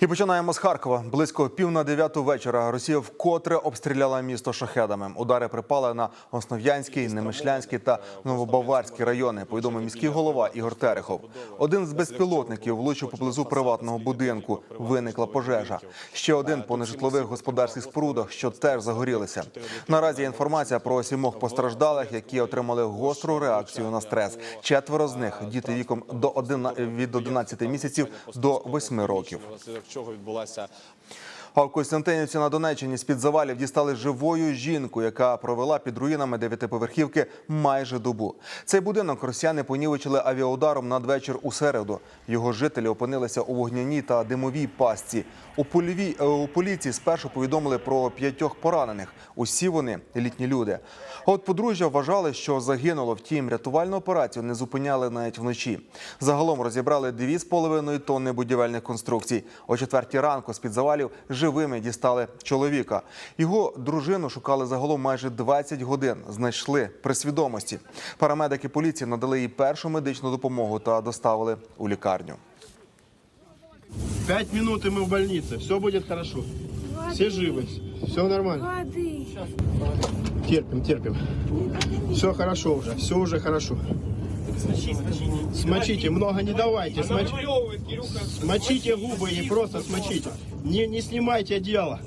І починаємо з Харкова. Близько пів на дев'яту вечора Росія вкотре обстріляла місто шахедами. Удари припали на Основ'янський, Немишлянський та Новобаварський райони. Повідомив міський голова Ігор Терехов. Один з безпілотників влучив поблизу приватного будинку. Виникла пожежа. Ще один по нежитлових господарських спорудах, що теж загорілися. Наразі інформація про сімох постраждалих, які отримали гостру реакцію на стрес. Четверо з них діти віком до 11 від 11 місяців до 8 років. Чого відбулася А в Костянтинівці на Донеччині з-під завалів дістали живою жінку, яка провела під руїнами дев'ятиповерхівки майже добу. Цей будинок росіяни понівечили авіаударом надвечір у середу. Його жителі опинилися у вогняній та димовій пастці. У польовій е, у поліції спершу повідомили про п'ятьох поранених. Усі вони літні люди. От подружжя вважали, що загинуло. Втім, рятувальну операцію не зупиняли навіть вночі. Загалом розібрали дві з половиною тонни будівельних конструкцій. О четвертій ранку з під завалів живими дістали чоловіка. Його дружину шукали загалом майже 20 годин. Знайшли при свідомості. Парамедики поліції надали їй першу медичну допомогу та доставили у лікарню. Пять минут и мы в больнице. Все будет хорошо. Все живы. Все нормально. Воды. Терпим, терпим. Все хорошо уже. Все уже хорошо. Смочите, много не давайте. Смоч- Смочите губы и просто смочите. Не, не снимайте одеяло.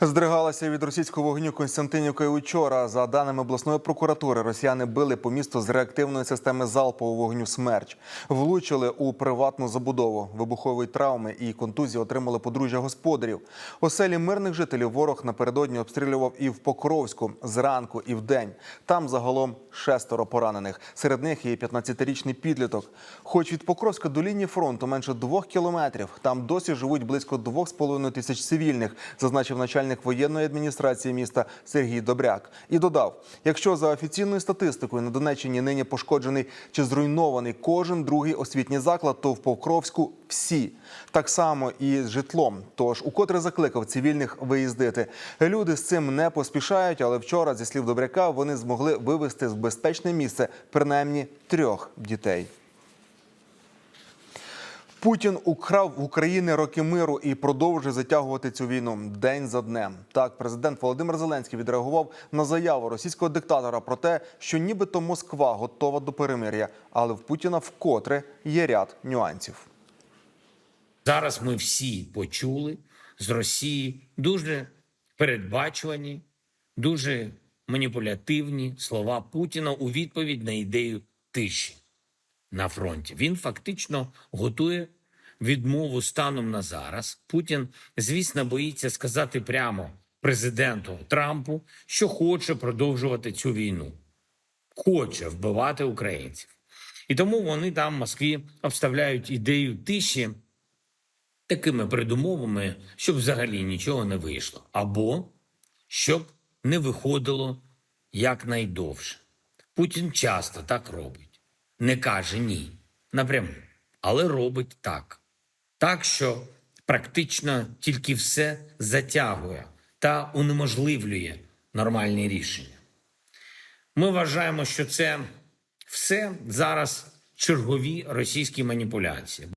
Здригалася від російського вогню Константинівка і учора. За даними обласної прокуратури, росіяни били по місту з реактивної системи залпового вогню «Смерч». Влучили у приватну забудову. Вибухові травми і контузії отримали подружжя господарів. Оселі мирних жителів ворог напередодні обстрілював і в Покровську зранку, і вдень. Там загалом шестеро поранених. Серед них є 15-річний підліток. Хоч від Покровська до лінії фронту менше двох кілометрів. Там досі живуть близько двох з половиною тисяч цивільних, зазначив начальник воєнної адміністрації міста Сергій Добряк. І додав: якщо за офіційною статистикою на Донеччині нині пошкоджений чи зруйнований кожен другий освітній заклад, то в Покровську всі так само і з житлом. Тож укотре закликав цивільних виїздити. Люди з цим не поспішають, але вчора, зі слів Добряка, вони змогли вивезти в безпечне місце принаймні трьох дітей. Путін украв в України роки миру і продовжує затягувати цю війну день за днем. Так, президент Володимир Зеленський відреагував на заяву російського диктатора про те, що нібито Москва готова до перемир'я, але в Путіна вкотре є ряд нюансів. Зараз ми всі почули з Росії дуже передбачувані, дуже маніпулятивні слова Путіна у відповідь на ідею тиші на фронті. Він фактично готує відмову станом на зараз. Путін, звісно, боїться сказати прямо президенту Трампу, що хоче продовжувати цю війну, хоче вбивати українців. І тому вони там в Москві обставляють ідею тиші такими передумовами, щоб взагалі нічого не вийшло, або щоб не виходило якнайдовше. Путін часто так робить, не каже ні напряму, але робить так. Так, що практично тільки все затягує та унеможливлює нормальні рішення. Ми вважаємо, що це все зараз чергові російські маніпуляції.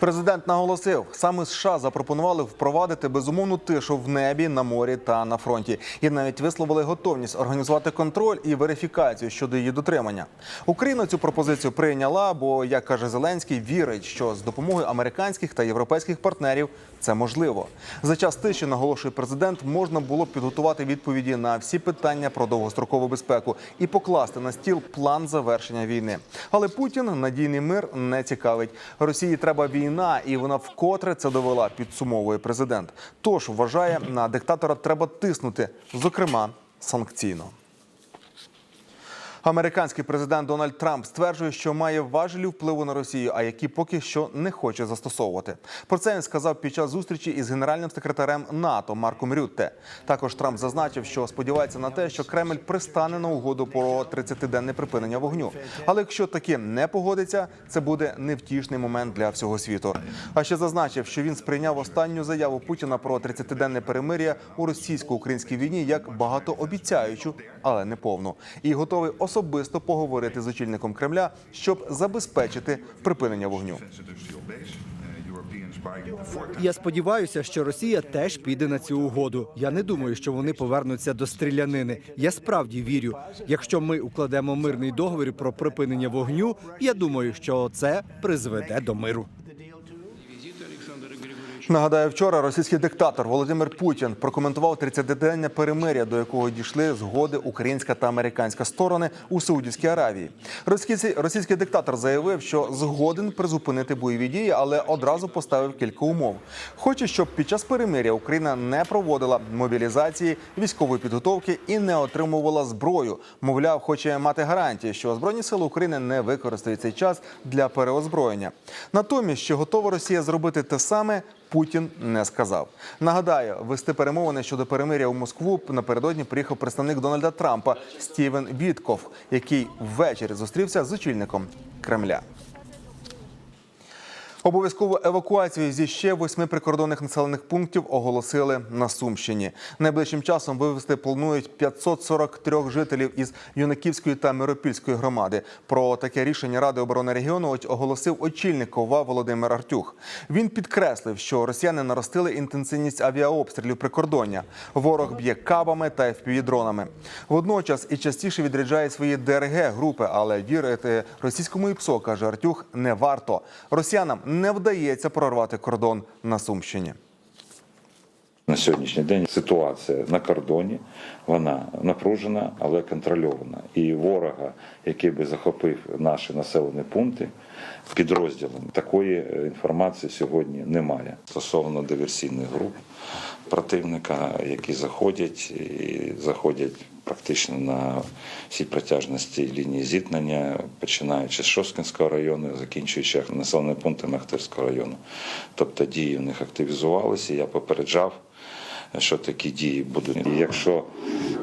Президент наголосив, саме США запропонували впровадити безумовну тишу в небі, на морі та на фронті, і навіть висловили готовність організувати контроль і верифікацію щодо її дотримання. Україна цю пропозицію прийняла, бо, як каже Зеленський, вірить, що з допомогою американських та європейських партнерів це можливо. За час тиші наголошує президент, можна було б підготувати відповіді на всі питання про довгострокову безпеку і покласти на стіл план завершення війни. Але Путін надійний мир не цікавить. Росії треба війна, і вона вкотре це довела. Підсумовує президент. Тож вважає, на диктатора треба тиснути, зокрема санкційно. Американський президент Дональд Трамп стверджує, що має важелі впливу на Росію, а які поки що не хоче застосовувати. Про це він сказав під час зустрічі із генеральним секретарем НАТО Марком Рютте. Також Трамп зазначив, що сподівається на те, що Кремль пристане на угоду про 30-денне припинення вогню. Але якщо таки не погодиться, це буде невтішний момент для всього світу. А ще зазначив, що він сприйняв останню заяву Путіна про 30-денне перемир'я у російсько-українській війні як багатообіцяючу, але не повну, і готовий особисто поговорити з очільником Кремля, щоб забезпечити припинення вогню. Я сподіваюся, що Росія теж піде на цю угоду. Я не думаю, що вони повернуться до стрілянини. Я справді вірю. Якщо ми укладемо мирний договір про припинення вогню, я думаю, що це призведе до миру. Нагадаю, вчора російський диктатор Володимир Путін прокоментував 30-денне перемиря, до якого дійшли згоди українська та американська сторони у Саудівській Аравії. Російський, російський диктатор заявив, що згоден призупинити бойові дії, але одразу поставив кілька умов. Хоче, щоб під час перемиря Україна не проводила мобілізації, військової підготовки і не отримувала зброю. Мовляв, хоче мати гарантії, що збройні сили України не використають цей час для переозброєння. Натомість, чи готова Росія зробити те саме? Путін не сказав. Нагадаю, вести перемовини щодо перемиря у Москву напередодні приїхав представник Дональда Трампа Стівен Вітков, який ввечері зустрівся з очільником Кремля. Обов'язкову евакуацію зі ще восьми прикордонних населених пунктів оголосили на Сумщині. Найближчим часом вивезти планують 543 жителів із Юнаківської та Миропільської громади. Про таке рішення Ради оборони регіону оголосив очільник ОВА Володимир Артюх. Він підкреслив, що росіяни наростили інтенсивність авіаобстрілів прикордоння. Ворог б'є кабами та FPV-дронами. Водночас і частіше відряджає свої ДРГ групи, але вірити російському ІПСО, каже Артюх, не варто. Росіянам не вдається прорвати кордон на Сумщині. На сьогоднішній день ситуація на кордоні вона напружена, але контрольована. І ворога, який би захопив наші населені пункти підрозділом, такої е, інформації сьогодні немає. Стосовно диверсійних груп противника, які заходять і заходять практично на всій протяжності лінії зіткнення, починаючи з Шосткинського району, закінчуючи населеними пунктами Ахтирського району. Тобто дії в них активізувалися. Я попереджав що такі дії будуть. І якщо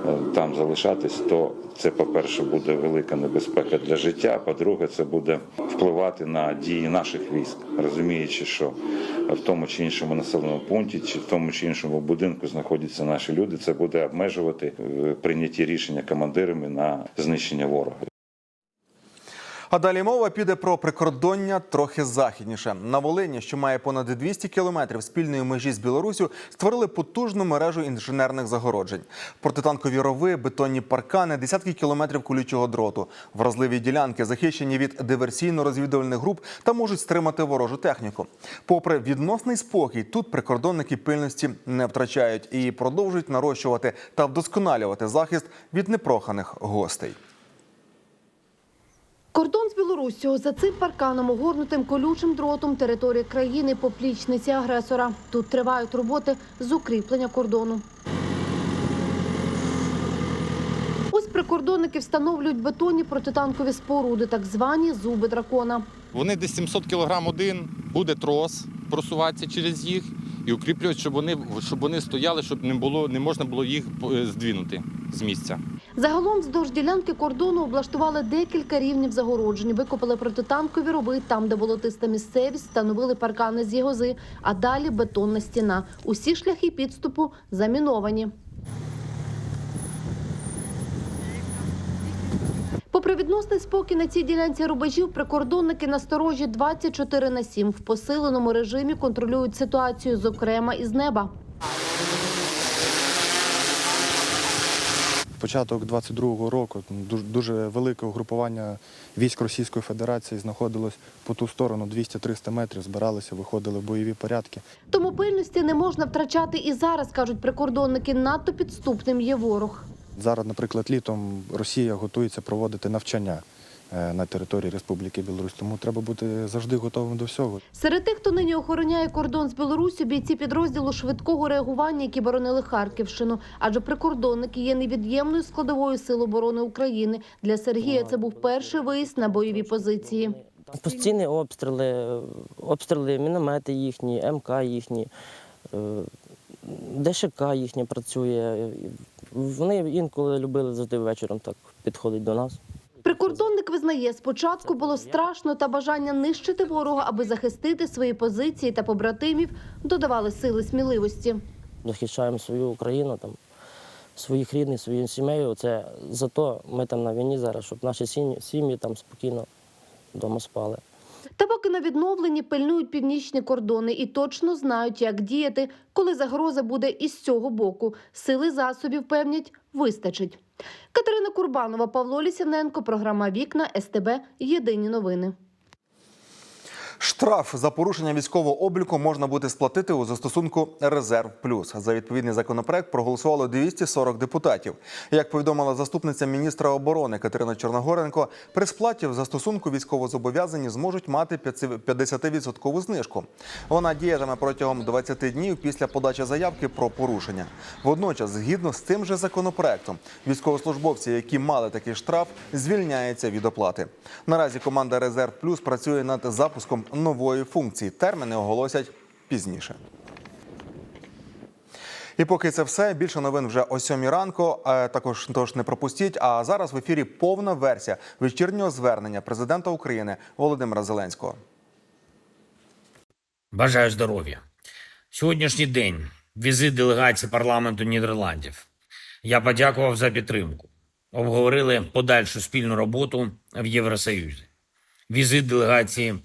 е, там залишатись, то це, по-перше, буде велика небезпека для життя. По-друге, це буде впливати на дії наших військ, розуміючи, що в тому чи іншому населеному пункті, чи в тому чи іншому будинку знаходяться наші люди. Це буде обмежувати е, прийняті рішення командирами на знищення ворога. А далі мова піде про прикордоння трохи західніше. На Волині, що має понад 200 кілометрів спільної межі з Білоруссю, створили потужну мережу інженерних загороджень. Протитанкові рови, бетонні паркани, десятки кілометрів колючого дроту. Вразливі ділянки захищені від диверсійно-розвідувальних груп та можуть стримати ворожу техніку. Попри відносний спокій, тут прикордонники пильності не втрачають і продовжують нарощувати та вдосконалювати захист від непроханих гостей. Кордон з Білоруссю за цим парканом, огорнутим колючим дротом території країни поплічниці агресора. Тут тривають роботи з укріплення кордону. Ось прикордонники встановлюють бетонні протитанкові споруди, так звані зуби дракона. Вони десь 700 кг один, буде трос просуватися через їх і укріплюють, щоб вони, щоб вони стояли, щоб не, було, не можна було їх е, здвинути з місця. Загалом вздовж ділянки кордону облаштували декілька рівнів загороджень, викопали протитанкові рови там, де болотиста місцевість, встановили паркани з ягози, а далі бетонна стіна. Усі шляхи підступу заміновані. Попри відносний спокій на цій ділянці рубежів, прикордонники насторожі 24 на 7 в посиленому режимі контролюють ситуацію, зокрема із неба. Початок 22-го року дуже, дуже велике угрупування військ Російської Федерації знаходилось по ту сторону 200-300 метрів, збиралися, виходили в бойові порядки. Тому пильності не можна втрачати і зараз, кажуть прикордонники. Надто підступним є ворог. Зараз, наприклад, літом Росія готується проводити навчання на території Республіки Білорусь, тому треба бути завжди готовим до всього. Серед тих, хто нині охороняє кордон з Білоруссю, бійці підрозділу швидкого реагування, які боронили Харківщину. Адже прикордонники є невід'ємною складовою сил оборони України. Для Сергія це був перший виїзд на бойові позиції. Постійні обстріли, обстріли, міномети їхні, МК їхні, е, ДШК їхня працює. Вони інколи любили завжди вечором так підходить до нас. Прикордонник визнає, спочатку було страшно та бажання нищити ворога, аби захистити свої позиції та побратимів, додавали сили сміливості. Захищаємо свою Україну, там, своїх рідних, своєю сім'єю. Це зато ми там на війні зараз, щоб наші сім'ї, сім'ї там спокійно вдома спали. Та поки на відновленні пильнують північні кордони і точно знають, як діяти, коли загроза буде із цього боку. Сили засобів певнять вистачить. Катерина Курбанова, Павло Лісівненко, програма Вікна СТБ. Єдині новини. Штраф за порушення військового обліку можна буде сплатити у застосунку Резерв Плюс. За відповідний законопроект проголосувало 240 депутатів. Як повідомила заступниця міністра оборони Катерина Чорногоренко, при сплаті в застосунку військовозобов'язані зможуть мати 50% знижку. Вона діятиме протягом 20 днів після подачі заявки про порушення. Водночас, згідно з цим же законопроектом, військовослужбовці, які мали такий штраф, звільняються від оплати. Наразі команда Резерв Плюс працює над запуском нової функції. Терміни оголосять пізніше. І поки це все, більше новин вже о сьомій ранку. Е, Також тож не пропустіть. А зараз в ефірі повна версія вечірнього звернення президента України Володимира Зеленського. Бажаю здоров'я. Сьогоднішній день візит делегації парламенту Нідерландів. Я подякував за підтримку. Обговорили подальшу спільну роботу в Євросоюзі. Візит делегації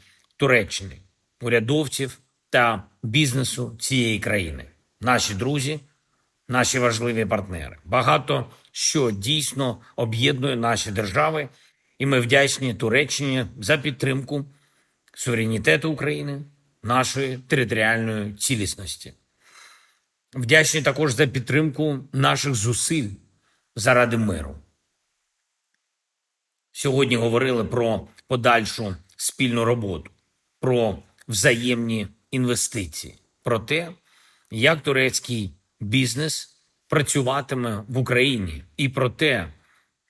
Туреччини, урядовців та бізнесу цієї країни. Наші друзі, наші важливі партнери. Багато що дійсно об'єднує наші держави, і ми вдячні Туреччині за підтримку суверенітету України, нашої територіальної цілісності. Вдячні також за підтримку наших зусиль заради миру. Сьогодні говорили про подальшу спільну роботу, про взаємні інвестиції, про те, як турецький бізнес працюватиме в Україні, і про те,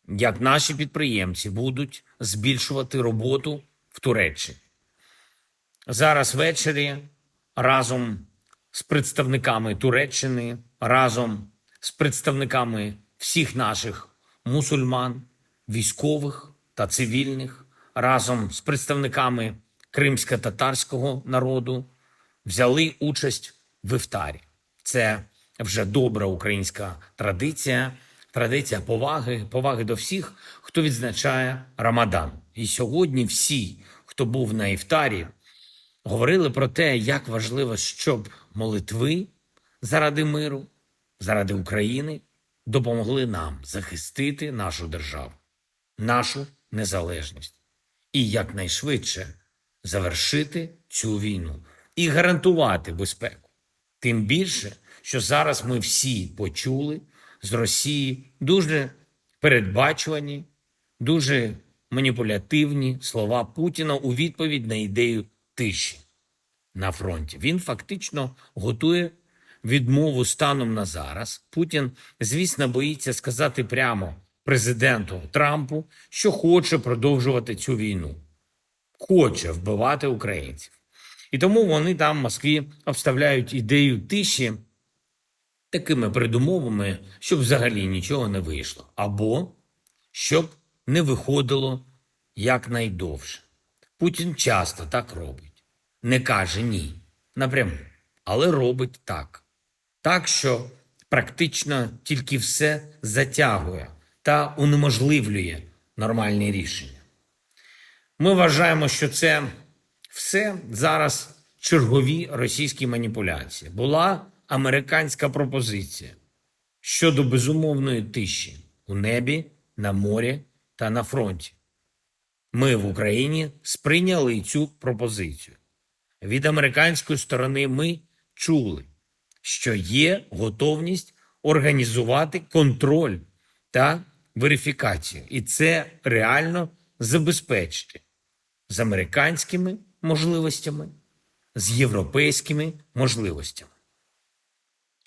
як наші підприємці будуть збільшувати роботу в Туреччині. Зараз ввечері разом з представниками Туреччини, разом з представниками всіх наших мусульман, військових та цивільних, разом з представниками кримсько-татарського народу взяли участь в іфтарі. Це вже добра українська традиція, традиція поваги, поваги до всіх, хто відзначає Рамадан. І сьогодні всі, хто був на іфтарі, говорили про те, як важливо, щоб молитви заради миру, заради України допомогли нам захистити нашу державу, нашу незалежність і якнайшвидше завершити цю війну і гарантувати безпеку. Тим більше, що зараз ми всі почули з Росії дуже передбачувані, дуже маніпулятивні слова Путіна у відповідь на ідею тиші на фронті. Він фактично готує відмову станом на зараз. Путін, звісно, боїться сказати прямо президенту Трампу, що хоче продовжувати цю війну, хоче вбивати українців. І тому вони там в Москві обставляють ідею тиші такими передумовами, щоб взагалі нічого не вийшло, або щоб не виходило якнайдовше. Путін часто так робить. Не каже ні напряму, але робить так. Так, що практично тільки все затягує та унеможливлює нормальні рішення. Ми вважаємо, що це все зараз чергові російські маніпуляції. Була американська пропозиція щодо безумовної тиші у небі, на морі та на фронті. Ми в Україні сприйняли цю пропозицію. Від американської сторони ми чули, що є готовність організувати контроль та верифікацію, і це реально забезпечити з американськими можливостями, з європейськими можливостями.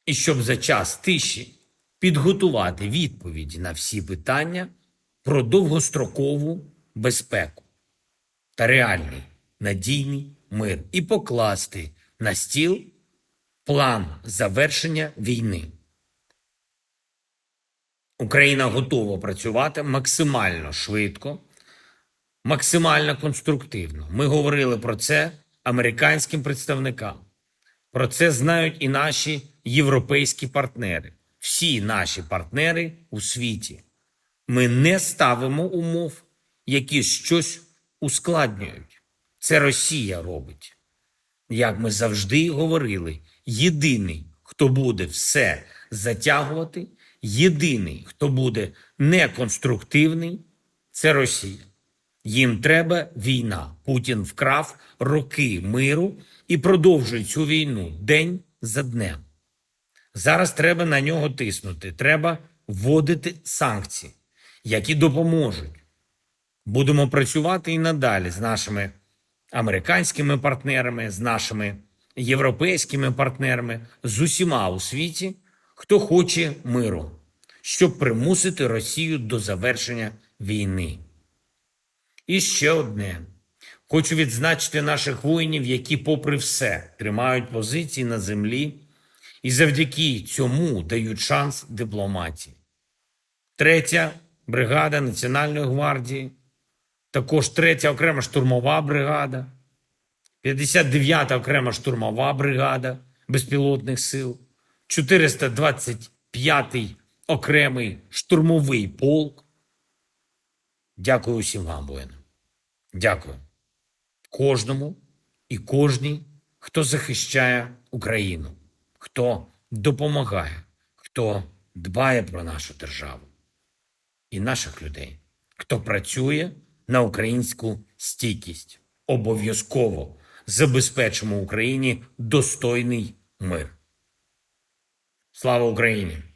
І щоб за час тиші підготувати відповіді на всі питання про довгострокову безпеку та реальний надійний мир і покласти на стіл план завершення війни. Україна готова працювати максимально швидко, максимально конструктивно. Ми говорили про це американським представникам. Про це знають і наші європейські партнери. всі наші партнери у світі. Ми не ставимо умов, які щось ускладнюють. Це Росія робить. Як ми завжди говорили, єдиний, хто буде все затягувати, єдиний, хто буде неконструктивний, це Росія. Їм треба війна. Путін вкрав роки миру і продовжує цю війну день за днем. Зараз треба на нього тиснути. Треба вводити санкції, які допоможуть. Будемо працювати і надалі з нашими американськими партнерами, з нашими європейськими партнерами, з усіма у світі, хто хоче миру, щоб примусити Росію до завершення війни. І ще одне. Хочу відзначити наших воїнів, які, попри все, тримають позиції на землі і завдяки цьому дають шанс дипломатії. Третя бригада Національної гвардії, також третя окрема штурмова бригада, 59-та окрема штурмова бригада безпілотних сил, 425-й окремий штурмовий полк. Дякую усім вам, воїнам. Дякую кожному і кожній, хто захищає Україну, хто допомагає, хто дбає про нашу державу і наших людей, хто працює на українську стійкість. Обов'язково забезпечимо Україні достойний мир. Слава Україні!